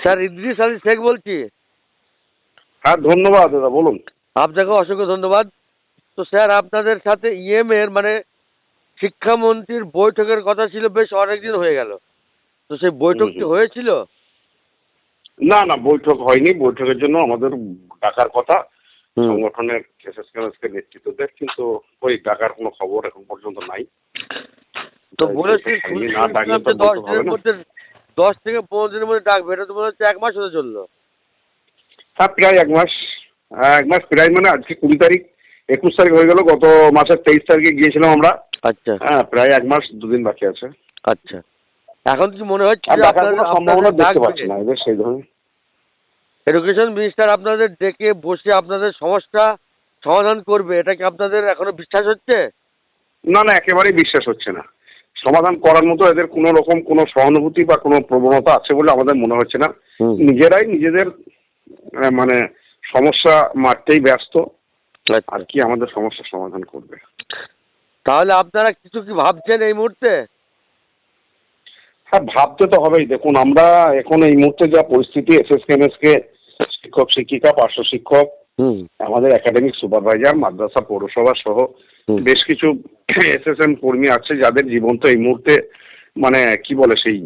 Sir Idris Ali Sheikh বলছি। হ্যাঁ ধন্যবাদ দাদা বলুন। আপনাকে অসংখ্য ধন্যবাদ। তো স্যার আপনাদের সাথে ইএম এর মানে শিক্ষামন্ত্রীর বৈঠকের কথা ছিল বেশ অনেকদিন হয়ে গেল। তো সেই বৈঠকটি হুম। হয়েছিল? না না বৈঠক হয়নি। বৈঠকের জন্য আমাদের ডাকার কথা। সংগঠনের এসএসকে নেতৃত্বদের কিন্তু ওই ডাকার কোনো খবর এখন পর্যন্ত নাই। তো বলেছি না ডাকলে তো হবে দিনের না। দশ থেকে পনেরো দিনের মধ্যে ডাকবে এটা তো মনে হচ্ছে এক মাস হতে চলল। হ্যাঁ প্রায় এক মাস। হ্যাঁ এক মাস প্রায় মানে আজকে কুড়ি তারিখ একুশ তারিখ হয়ে গেল গত মাসের তেইশ তারিখে গিয়েছিলাম আমরা। আচ্ছা। হ্যাঁ প্রায় এক মাস দুদিন বাকি আছে। আচ্ছা। এখন কি মনে হচ্ছে সম্ভাবনা দেখতে পাচ্ছি না এদের সেই ধরনের। এডুকেশন মিনিস্টার আপনাদের ডেকে বসে আপনাদের সমস্যা সমাধান করবে এটা কি আপনাদের এখনও বিশ্বাস হচ্ছে? না না একেবারেই বিশ্বাস হচ্ছে না। সমাধান করার মতো এদের কোনো রকম কোনো সহানুভূতি বা কোনো প্রবণতা আছে বলে আমাদের মনে হচ্ছে না। নিজেরাই নিজেদের মানে সমস্যা মারতেই ব্যস্ত। আর কি আমাদের সমস্যার সমাধান করবে। তাহলে আপনারা কিছু কি ভাবছেন এই মুহূর্তে? হ্যাঁ ভাবতে তো হবেই। দেখুন আমরা এখন এই মুহূর্তে যা পরিস্থিতি এস এস কে শিক্ষক শিক্ষিকা পার্শ্ব শিক্ষক আমাদের একাডেমিক সুপারভাইজার মাদ্রাসা পৌরসভা সহ বেশ কিছু এসএসএম কর্মী আছে যাদের জীবন তো এই মুহূর্তে মানে কি বলে সেই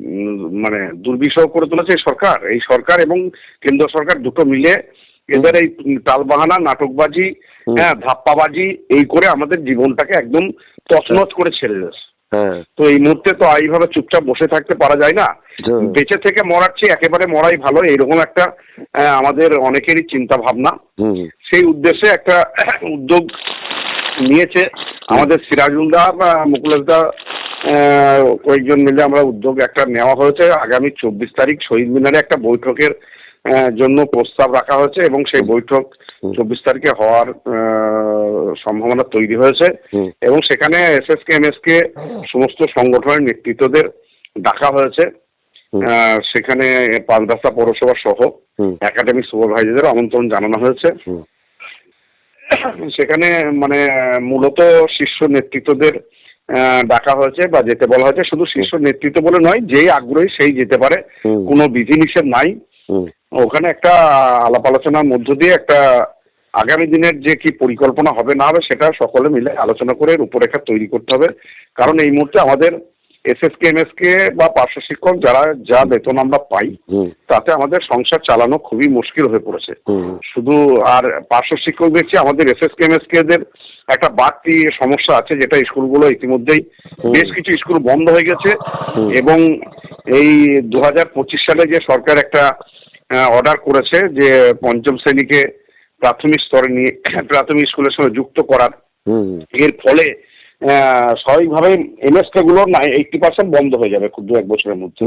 মানে দুর্বিষহ করে তুলেছে সরকার। এই সরকার এবং কেন্দ্র সরকার দুটো মিলে এদের এই টালবাহানা নাটকবাজি হ্যাঁ ধাপ্পাবাজি এই করে আমাদের জীবনটাকে একদম তছনছ করে ছেড়ে দিয়েছে। তো এই মুহূর্তে তো এইভাবে চুপচাপ বসে থাকতে পারা যায় না। বেঁচে থেকে মরার চেয়ে একেবারে মরাই ভালো এরকম একটা আমাদের অনেকেরই চিন্তা ভাবনা সেই উদ্দেশ্যে একটা উদ্যোগ নিয়েছে আমাদের সিরাজুলদা বা মুকুলেশদা কয়েকজন মিলে আমরা উদ্যোগ একটা নেওয়া হয়েছে। আগামী চব্বিশ তারিখ শহীদ মিনারে একটা বৈঠকের জন্য প্রস্তাব রাখা হয়েছে এবং সেই বৈঠক চব্বিশ তারিখে হওয়ার সম্ভাবনা তৈরি হয়েছে এবং সেখানে এসএসকে এমএসকে সমস্ত সংগঠনের নেতৃত্বদের ডাকা হয়েছে। সেখানে পাঁচদাস্তা পৌরসভা সহ। একাডেমিক সুপারভাইজারদের আমন্ত্রণ জানানো হয়েছে। সেখানে মানে মূলত শীর্ষ নেতৃত্বদের ডাকা হয়েছে বা যেতে বলা হয়েছে। শুধু শীর্ষ নেতৃত্ব বলে নয় যেই আগ্রহী সেই যেতে পারে। কোনো বিধিনিষেধ নাই। ওখানে একটা আলাপ আলোচনার মধ্য দিয়ে একটা আগামী দিনের যে কি পরিকল্পনা হবে না হবে সেটা সকলে মিলে আলোচনা করে রূপরেখা তৈরি করতে হবে। কারণ এই মুহূর্তে আমাদের এসএসকে এমএসকে বা পার্শ্ব শিক্ষক যারা যা বেতন আমরা পাই তাতে আমাদের সংসার চালানো খুবই মুশকিল হয়ে পড়েছে। শুধু আর পার্শ্ব শিক্ষক দেখছি আমাদের এসএসকে এমএসকে দের একটা বাড়তি সমস্যা আছে যেটা স্কুলগুলো ইতিমধ্যেই বেশ কিছু স্কুল বন্ধ হয়ে গেছে এবং এই দু পঁচিশ সালে যে সরকার একটা অর্ডার করেছে যে পঞ্চম শ্রেণীকে প্রাথমিক স্তরে নিয়ে প্রাথমিক স্কুলের সঙ্গে যুক্ত করার। এর ফলে আহ, স্বাভাবিকভাবে এমএসকে গুলো এইটটি পার্সেন্ট বন্ধ হয়ে যাবে খুব দু এক বছরের মধ্যে।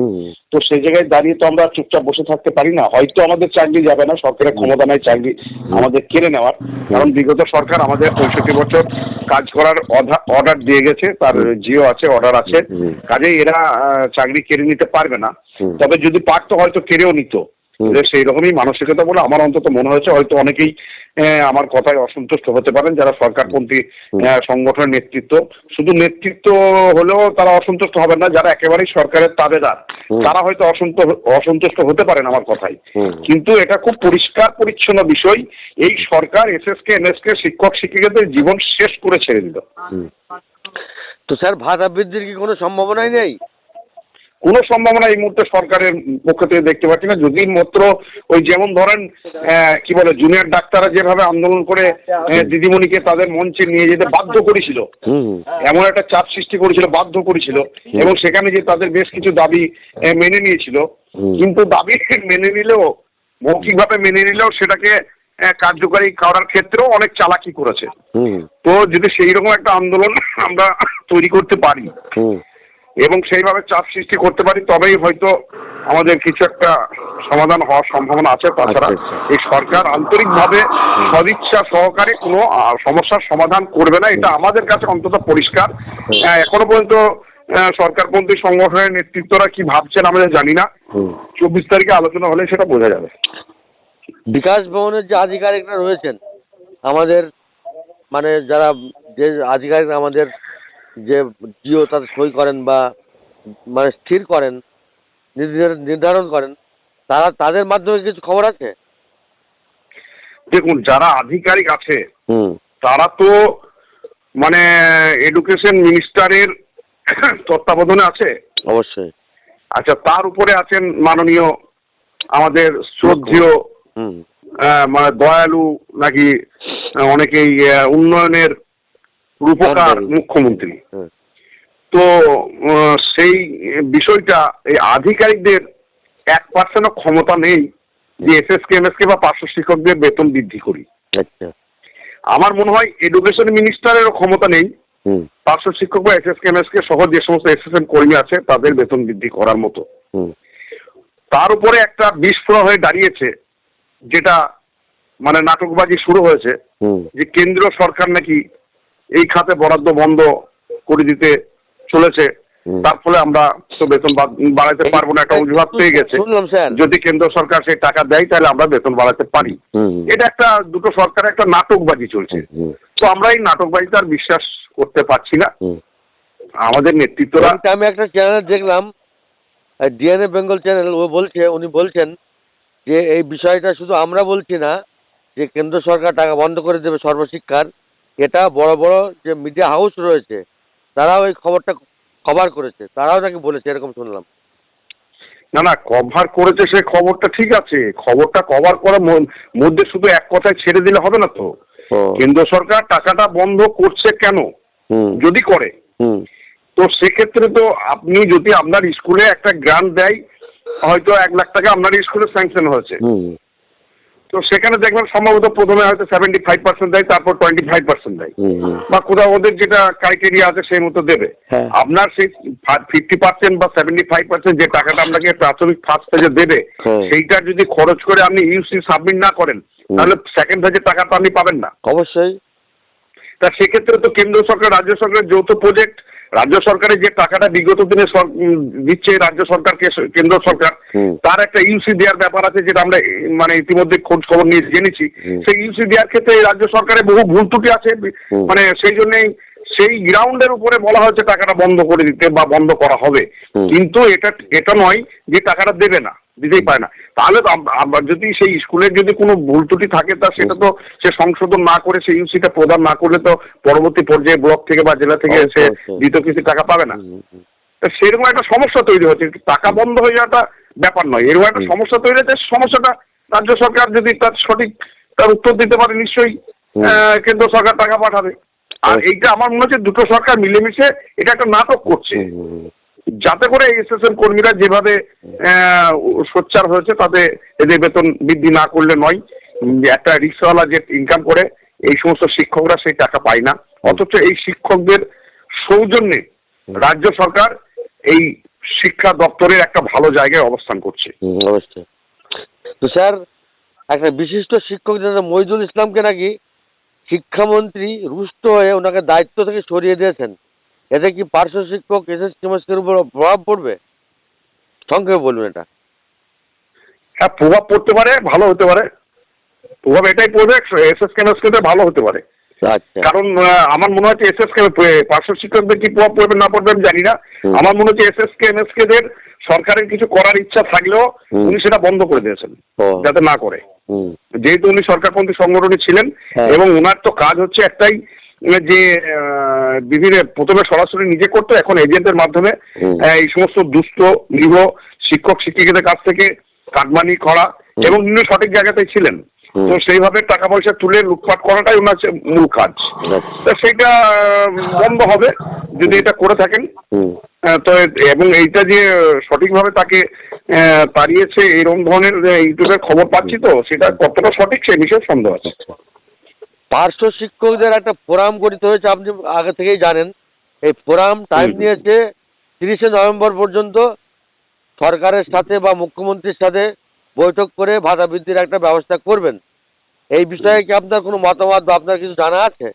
তো সেই জায়গায় দাঁড়িয়ে তো আমরা চুপচাপ বসে থাকতে পারি না। হয়তো আমাদের চাকরি যাবে না সরকারের ক্ষমতা নাই চাকরি আমাদের কেড়ে নেওয়ার। কারণ বিগত সরকার আমাদের পঁয়ষট্টি বছর কাজ করার অর্ডার দিয়ে গেছে তার জিও আছে অর্ডার আছে। হুম। কাজে এরা চাকরি কেড়ে নিতে পারবে না। তবে যদি পারতো হয়তো কেড়েও নিত। সেই রকমই মানসিকতা বলে আমার অন্তত মনে হয়েছে। হয়তো অনেকেই আমার কথায় অসন্তুষ্ট হতে পারেন যারা সরকারপন্থী সংগঠনের নেতৃত্ব। শুধু নেতৃত্ব হলেও তারা অসন্তুষ্ট হবেন না যারা একেবারেই সরকারের তাবেদার। তারা হয়তো অসন্ত অসন্তুষ্ট হতে পারেন আমার কথায়। কিন্তু এটা খুব পরিষ্কার পরিচ্ছন্ন বিষয়। এই সরকার এস এস এসএসকে এনএসকে শিক্ষক শিক্ষিকাদের জীবন শেষ করে ছেড়ে দিল। তো স্যার ভাতা বৃদ্ধির কি কোনো সম্ভাবনাই নেই? কোনো সম্ভাবনা এই মুহূর্তে সরকারের পক্ষ থেকে দেখতে পাচ্ছি না। যদি মাত্র ওই যেমন ধরেন কি বলে জুনিয়র ডাক্তাররা যেভাবে আন্দোলন করে দিদিমণিকে তাদের মঞ্চে নিয়ে যেতে বাধ্য করেছিল। এমন একটা চাপ সৃষ্টি করেছিল বাধ্য করেছিল। এবং সেখানে যে তাদের বেশ কিছু দাবি মেনে নিয়েছিল। কিন্তু দাবি মেনে নিলেও মৌখিকভাবে মেনে নিলেও সেটাকে কার্যকারী করার ক্ষেত্রেও অনেক চালাকি করেছে। তো যদি সেই রকম একটা আন্দোলন আমরা তৈরি করতে পারি। এবং সেইভাবে চাপ সৃষ্টি করতে পারি তবেই হয়তো আমাদের কিছু একটা সমাধান হওয়ার সম্ভাবনা আছে। তাছাড়া আচ্ছা, আচ্ছা। এই সরকার আন্তরিকভাবে সদিচ্ছা সহকারে কোনো সমস্যার সমাধান করবে না। এটা আমাদের কাছে অন্তত পরিষ্কার। এখনও পর্যন্ত সরকারপন্থী সংগঠনের নেতৃত্বরা কি ভাবছেন আমরা জানি না। চব্বিশ তারিখে আলোচনা হলে সেটা বোঝা যাবে। বিকাশ ভবনের যে আধিকারিকরা রয়েছেন আমাদের মানে যারা যে আধিকারিক আমাদের যে জিও তাদের সই করেন বা মানে স্থির করেন নির্ধার- নির্ধারণ করেন তারা তাদের মাধ্যমে কিছু খবর আছে? দেখুন যারা আধিকারিক আছে হুম। তারা তো মানে এডুকেশন মিনিস্টারের তত্ত্বাবধানে আছে। অবশ্যই। আচ্ছা তার উপরে আছেন মাননীয় আমাদের শ্রদ্ধেয় মানে দয়ালু নাকি অনেকেই উন্নয়নের রূপকার মুখ্যমন্ত্রী। তো সেই বিষয়টা এই আধিকারিকদের এক পার্সেন্টও ক্ষমতা নেই যে S S K M S K বা পার্শ্ব শিক্ষকদের বেতন বৃদ্ধি করি। আচ্ছা। আমার মনে হয় এডুকেশন মিনিস্টারেরও ক্ষমতা নেই। পার্শ্ব শিক্ষক বা S S K M S K সহ যে সমস্ত এস এস এম কর্মী আছে তাদের বেতন বৃদ্ধি করার মতো। তার উপরে একটা বিস্ফোরণ হয়ে দাঁড়িয়েছে যেটা মানে নাটকবাজি শুরু হয়েছে। যে কেন্দ্রীয় সরকার নাকি এই খাতে বরাদ্দ বন্ধ করে দিতে চলেছে। তার ফলে আমরা তো বেতন বাড়াতে পারব না একটা অজুহাত পেয়ে গেছে। যদি কেন্দ্র সরকার সেই টাকা দেয় তাহলে আমরা বেতন বাড়াতে পারি। এটা একটা দুটো সরকারের একটা নাটকবাজি চলছে। তো আমরা এই নাটকবাজিতে আর বিশ্বাস করতে পারছি না। আমাদের নেতৃত্বরা আমি একটা চ্যানেল দেখলাম ডিএনএ বেঙ্গল চ্যানেল ও বলছে উনি বলছেন যে এই বিষয়টা শুধু আমরা বলছি না যে কেন্দ্র সরকার টাকা বন্ধ করে দেবে সর্বশিক্ষার। এটা বড় বড় যে মিডিয়া হাউস রয়েছে তারাও এই খবরটা কভার করেছে। তারাও নাকি বলেছে এরকম শুনলাম। না না কভার করেছে সে খবরটা ঠিক আছে। খবরটা কভার করার মধ্যে শুধু এক কথায় ছেড়ে দিলে হবে না তো। কেন্দ্র সরকার টাকাটা বন্ধ করছে কেন? যদি করে। হুম। তো সেক্ষেত্রে তো আপনি যদি আপনার স্কুলে একটা গ্রান্ট দেয় হয়তো এক লাখ টাকা আপনার স্কুলে স্যাংশন হয়েছে। হুম। তো সেখানে দেখবেন সম্ভবত প্রথমে হয়তো সেভেন্টি ফাইভ পার্সেন্ট দেয় তারপর টোয়েন্টি ফাইভ পার্সেন্ট দেয় বা কোথাও ওদের যেটা ক্রাইটেরিয়া আছে সেই মতো দেবে হ্যাঁ। আপনার সেই ফিফটি পার্সেন্ট বা সেভেন্টি ফাইভ পার্সেন্ট যে টাকাটা আপনাকে প্রাথমিক ফার্স্ট ফেজে দেবে হ্যাঁ। সেইটা যদি খরচ করে আপনি ইউসি সাবমিট না করেন। তাহলে সেকেন্ড ফেজের টাকাটা আপনি পাবেন না অবশ্যই তা সেক্ষেত্রে তো কেন্দ্র সরকার রাজ্য সরকারের যৌথ প্রজেক্ট রাজ্য সরকারের যে টাকাটা বিগত দিনে দিচ্ছে রাজ্য সরকারকে স- কেন্দ্র সরকার তার একটা ইউসি দেওয়ার ব্যাপার আছে যেটা আমরা মানে ইতিমধ্যে খোঁজ খবর নিয়ে জেনেছি। সেই ইউসি দেওয়ার ক্ষেত্রে রাজ্য সরকারের বহু ভুল ত্রুটি আছে মানে সেই জন্যই সেই গ্রাউন্ডের উপরে বলা হয়েছে টাকাটা বন্ধ করে দিতে বা বন্ধ করা হবে। কিন্তু এটা এটা নয় যে টাকাটা দেবে না দিতেই পারে না। তাহলে আম- যদি সেই স্কুলের যদি কোনো ভুল ত্রুটি থাকে তা সেটা তো সে সংশোধন না করে সেই ইউসিটা প্রদান না করলে তো পরবর্তী পর্যায়ে ব্লক থেকে বা জেলা থেকে সে। দ্বিতীয় কিছু টাকা পাবে না। সেরকম একটা সমস্যা তৈরি হচ্ছে। টাকা বন্ধ হয়ে যাওয়াটা ব্যাপার নয়। এরকম একটা সমস্যা তৈরি হচ্ছে সমস্যাটা রাজ্য সরকার যদি তার সঠিক তার উত্তর দিতে পারে নিশ্চয়ই আহ, কেন্দ্র সরকার টাকা পাঠাবে। আর এইটা আমার মনে হচ্ছে দুটো সরকার মিলেমিশে এটা একটা নাটক করছে। যাতে করে এসএসএন কর্মীরা যেভাবে সোচ্চার হয়েছে, তাতে এদের বেতন বৃদ্ধি না করলে নয়। একটা রিক্সাওয়ালা যে ইনকাম করে, এই সমস্ত শিক্ষকরা সেই টাকা পায় না। অথচ এই শিক্ষকদের সৌজন্যে রাজ্য সরকার এই শিক্ষা দপ্তরের একটা ভালো জায়গায় অবস্থান করছে। অবশ্যই। তো স্যার, একটা বিশিষ্ট শিক্ষক যেন মহিদুল ইসলামকে নাকি শিক্ষামন্ত্রী রুষ্ট হয়ে ওনাকে দায়িত্ব থেকে সরিয়ে দিয়েছেন। এতে কি পার্শ্ব শিক্ষক এস এস কেমিস্ট্রির উপর প্রভাব পড়বে? সংক্ষেপে বলুন এটা। হ্যাঁ প্রভাব পড়তে পারে ভালো হতে পারে। প্রভাব এটাই পড়বে এস এস কেমিস্ট্রিতে ভালো হতে পারে। আচ্ছা। কারণ আমার মনে হচ্ছে এস এস কে পার্শ্ব শিক্ষকদের কি প্রভাব পড়বে না পড়বে আমি জানি না। আমার মনে হচ্ছে S S K M S K দের সরকারের কিছু করার ইচ্ছা থাকলেও। উনি সেটা বন্ধ করে দিয়েছেন যাতে না করে। যেহেতু উনি সরকারপন্থী সংগঠনে ছিলেন হ্যাঁ। এবং ওনার তো কাজ হচ্ছে একটাই যে বিভিন্ন প্রথমে সরাসরি নিজে করতো এখন এজেন্টের মাধ্যমে এই সমস্ত দুস্থ নিহ শিক্ষক শিক্ষিকাদের কাছ থেকে কাটমানি করা এবং উনি সঠিক জায়গাতে ছিলেন। তো সেইভাবে টাকা পয়সা তুলে লুটপাট করাটাই ওনার মূল কাজ। আচ্ছা। তো সেটা বন্ধ হবে যদি এটা করে থাকেন। তো এবং এইটা যে সঠিকভাবে তাকে আহ, তাড়িয়েছে এরকম ধরনের ইউটিউবের খবর পাচ্ছি তো সেটা কতটা সঠিক সে বিষয়ে সন্দেহ আছে। পার্শ্ব শিক্ষকদের একটা ফোরাম গঠিত হয়েছে আপনি আগে থেকেই জানেন। এই ফোরাম টাইম নিয়েছে তিরিশে নভেম্বর পর্যন্ত সরকারের সাথে বা মুখ্যমন্ত্রীর সাথে বৈঠক করে ভাতা বৃদ্ধির একটা ব্যবস্থা করবেন। এই বিষয়ে কি আপনার কোনো মতামত বা আপনার কিছু জানা আছে?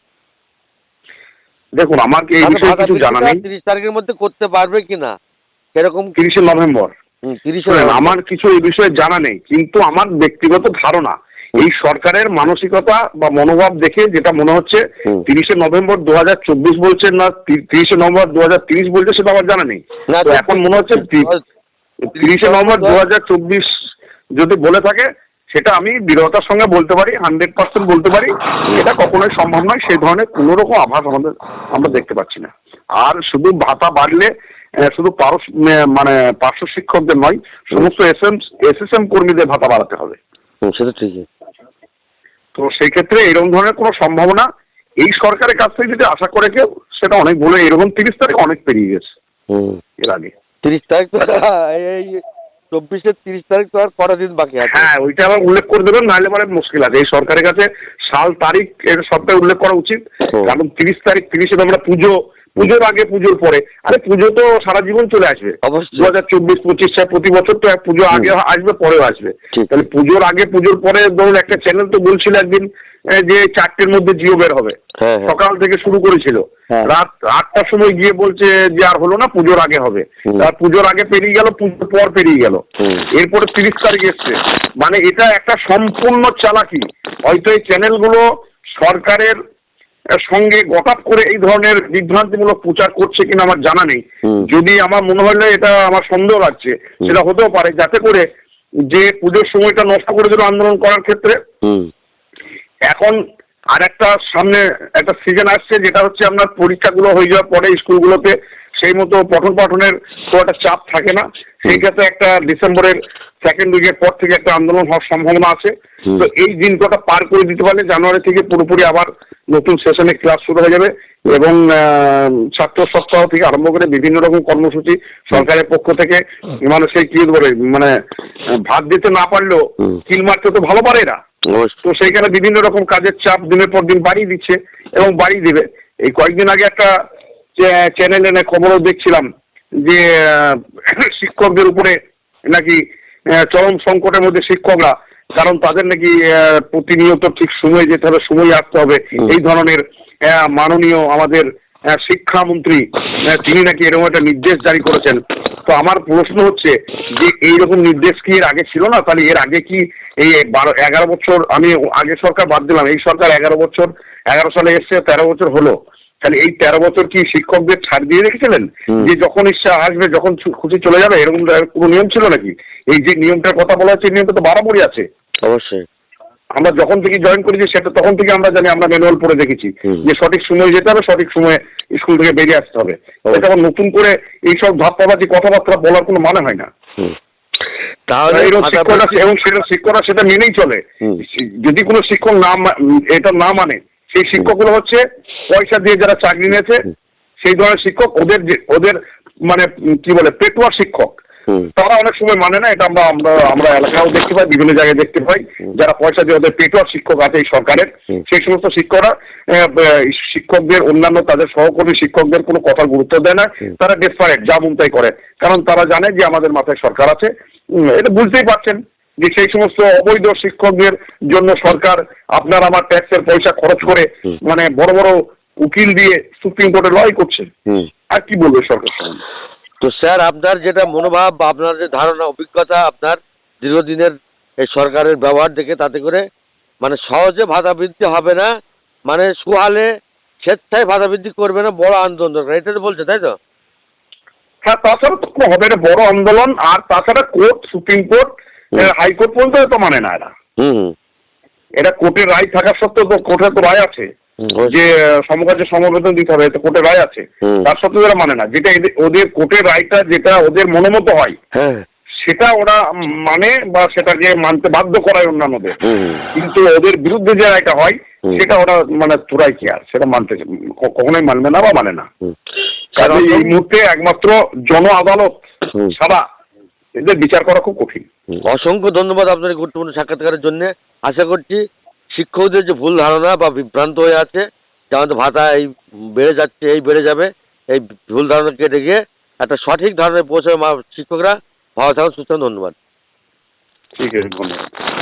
দেখুন আমার এই বিষয়ে কিছু জানা নেই। তিরিশ তারিখের মধ্যে করতে পারবে কিনা? সেরকম তিরিশে নভেম্বর। তিরিশে শোনেন আমার কিছু এই বিষয়ে জানা নেই কিন্তু আমার ব্যক্তিগত ধারণা এই সরকারের মানসিকতা বা মনোভাব দেখে যেটা মনে হচ্ছে তিরিশে নভেম্বর দু হাজার চব্বিশ বলছেন না তিরিশে নভেম্বর দু হাজার তিরিশ বলছে সেটা আমার জানা নেই। এখন মনে হচ্ছে তিরিশে নভেম্বর দু হাজার চব্বিশ যদি বলে থাকে সেটা আমি দৃঢ়তার সঙ্গে বলতে পারি হান্ড্রেড পার্সেন্ট বলতে পারি এটা কখনোই সম্ভব নয় সেই ধরনের কোনো রকম আভাস আমাদের আমরা দেখতে পাচ্ছি না। আর শুধু ভাতা বাড়লে শুধু পারস মানে পার্শ্ব শিক্ষকদের নয় সমস্ত S M S S M কর্মীদের ভাতা বাড়াতে হবে। সেটা ঠিকই। তো সেই ক্ষেত্রে এরকম ধরনের কোনো সম্ভাবনা এই সরকারের কাছ থেকে যদি আশা করে কেউ সেটা অনেক ভুল এরকম তিরিশ তারিখ অনেক পেরিয়ে গেছে। এর আগে। তিরিশ তারিখ তো এই চব্বিশের তিরিশ তারিখ তো আর কটা দিন বাকি আছে। হ্যাঁ ওইটা আবার উল্লেখ করে দেবেন নাহলে পরে মুশকিল আছে। এই সরকারের কাছে সাল তারিখ এর সবটাই উল্লেখ করা উচিত। কারণ তিরিশ তারিখ তিরিশে তো আমরা পুজো পুজোর আগে পুজোর পরে। আরে পুজো তো সারা জীবন চলে আসবে। দু হাজার চব্বিশ পঁচিশ সাল প্রতি বছর তো পুজো আগে আসবে পরেও আসবে। তাহলে পুজোর আগে পুজোর পরে ধরুন একটা চ্যানেল তো বলছিল একদিন যে চারটের মধ্যে জিও বের হবে। হ্যাঁ হ্যাঁ। সকাল থেকে শুরু করেছিল। হ্যাঁ। রাত আটটার সময় গিয়ে বলছে যে আর হলো না পুজোর আগে হবে। আর পুজোর আগে পেরিয়ে গেল পুজোর পর পেরিয়ে গেল। এরপরে তিরিশ তারিখ এসছে। মানে এটা একটা সম্পূর্ণ চালাকি। হয়তো এই চ্যানেলগুলো সরকারের সঙ্গে গটাপ করে এই ধরনের বিভ্রান্তিমূলক প্রচার করছে কিনা আমার জানা নেই। যদি আমার মনে হলে এটা আমার সন্দেহ লাগছে। সেটা হতেও পারে যাতে করে যে পুজোর সময়টা নষ্ট করে দিল আন্দোলন করার ক্ষেত্রে। হুম। এখন আর একটা সামনে একটা সিজন আসছে যেটা হচ্ছে আপনার পরীক্ষাগুলো হয়ে যাওয়ার পরে স্কুলগুলোতে সেই মতো পঠন পাঠনের তো একটা চাপ থাকে না। সেই ক্ষেত্রে একটা ডিসেম্বরের সেকেন্ড উইকের পর থেকে একটা আন্দোলন হওয়ার সম্ভাবনা আছে। তো এই দিন কটা পার করে দিতে পারলে জানুয়ারি থেকে পুরোপুরি আবার নতুন সেশনে ক্লাস শুরু হয়ে যাবে এবং আহ, ছাত্র সপ্তাহ থেকে আরম্ভ করে বিভিন্ন রকম কর্মসূচি সরকারের পক্ষ থেকে। মানুষের কি বলে মানে ভাত দিতে না পারলেও কিল মারতে তো ভালো পারে না তো সেইখানে বিভিন্ন রকম কাজের চাপ দিনের পর দিন বাড়িয়ে দিচ্ছে এবং বাড়িয়ে দিবে। এই কয়েকদিন আগে একটা চ্যানেলে না খবরও দেখছিলাম যে আহ, শিক্ষকদের উপরে নাকি আহ, চরম সংকটের মধ্যে শিক্ষকরা কারণ তাদের নাকি প্রতিনিয়ত ঠিক সময়ে যেতে হবে সময়ে আসতে হবে। এই ধরনের মাননীয় আমাদের শিক্ষামন্ত্রী তিনি নাকি এরকম একটা নির্দেশ জারি করেছেন। তো আমার প্রশ্ন হচ্ছে যে এইরকম নির্দেশ কি এর আগে ছিল না? তাহলে এর আগে কি এই বারো এগারো বছর আমি আগে সরকার বাদ দিলাম এই সরকার এগারো বছর এগারো সালে এসছে তেরো বছর হলো। তাহলে এই তেরো বছর কি শিক্ষকদের ছাড় দিয়ে রেখেছিলেন? যে যখন ইচ্ছা আসবে যখন খুশি চলে যাবে এরকম কোনো নিয়ম ছিল নাকি? এই যে নিয়মটার কথা বলা হচ্ছে নিয়মটা তো বাড়াবাড়ি আছে। অবশ্যই। আমরা যখন থেকে জয়েন করেছি সেটা তখন থেকে আমরা জানি আমরা ম্যানুয়াল পড়ে দেখেছি। যে সঠিক সময়ে যেতে হবে সঠিক সময়ে স্কুল থেকে বেরিয়ে আসতে হবে। তখন নতুন করে এইসব ধাপ্পাবাজি কথাবার্তা বলার কোনো মানে হয় না। তাহলে এবং সেটা শিক্ষকরা সেটা মেনেই চলে। যদি কোনো শিক্ষক না এটা না মানে সেই শিক্ষকগুলো হচ্ছে পয়সা দিয়ে যারা চাকরি নিয়েছে সেই ধরনের শিক্ষক ওদের যে- ওদের মানে কি বলে পেটুয়া শিক্ষক। তারা অনেক সময় মানে না এটা আমরা আমরা আমরা এলাকাও দেখতে পাই বিভিন্ন জায়গায় দেখতে পাই যারা পয়সা দিয়ে ওদের পেটুয়া শিক্ষক আছে এই সরকারের সেই সমস্ত শিক্ষকরা শিক্ষকদের অন্যান্য তাদের সহকর্মী শিক্ষকদের কোনো কথার গুরুত্ব দেয় না তারা ডেসপারেট যা মন তাই করে। কারণ তারা জানে যে আমাদের মাথায় সরকার আছে। এটা বুঝতেই পারছেন। যে সেই সমস্ত অবৈধ শিক্ষকদের জন্য সরকার আপনার আমার ট্যাক্সের পয়সা খরচ করে মানে বড় বড় উকিল দিয়ে সুপ্রিম কোর্টে লড়াই করছে। আর কি বলবে সরকার? তো স্যার আপনার যেটা মনোভাব বা আপনার যে ধারণা অভিজ্ঞতা আপনার দীর্ঘদিনের এই সরকারের ব্যবহার দেখে তাতে করে মানে সহজে ভাতা বৃদ্ধি হবে না মানে সুহালে স্বেচ্ছায় ভাতা বৃদ্ধি করবে না বড় আন্দোলন দরকার। এটা তো বলছে তাই তো? হ্যাঁ তাছাড়া তো হবে না বড় আন্দোলন। আর তাছাড়া কোর্ট সুপ্রিম কোর্ট। হাইকোর্ট পর্যন্ত তো মানে না এরা। এটা কোর্টের রায় থাকা সত্ত্বেও তো কোর্টের তো রায় আছে যে সমকাজে সমবেতন দিতে হবে কোর্টের রায় আছে। তার সত্ত্বেও এরা মানে না। যেটা ওদের কোর্টের রায়টা যেটা ওদের মনোমত হয় হ্যাঁ। সেটা ওরা মানে বা সেটাকে মানতে বাধ্য করায় অন্যান্যদের। কিন্তু ওদের বিরুদ্ধে যে রায়টা হয় সেটা ওরা মানে তোরাই কি আর সেটা মানতে কখনোই মানবে না বা মানে না। কারণ এই মুহূর্তে একমাত্র জন আদালত হুম। এদের বিচার করা খুব কঠিন। অসংখ্য ধন্যবাদ আপনার গুরুত্বপূর্ণ সাক্ষাৎকারের জন্য। আশা করছি শিক্ষকদের যে ভুল ধারণা বা বিভ্রান্ত হয়ে আছে যে আমাদের ভাতা এই বেড়ে যাচ্ছে এই বেড়ে যাবে এই ভুল ধারণা কেটে গিয়ে একটা সঠিক ধারণায় পৌঁছাবে শিক্ষকরা। ভালো থাকুন সুস্থ ধন্যবাদ। ঠিক আছে ধন্যবাদ।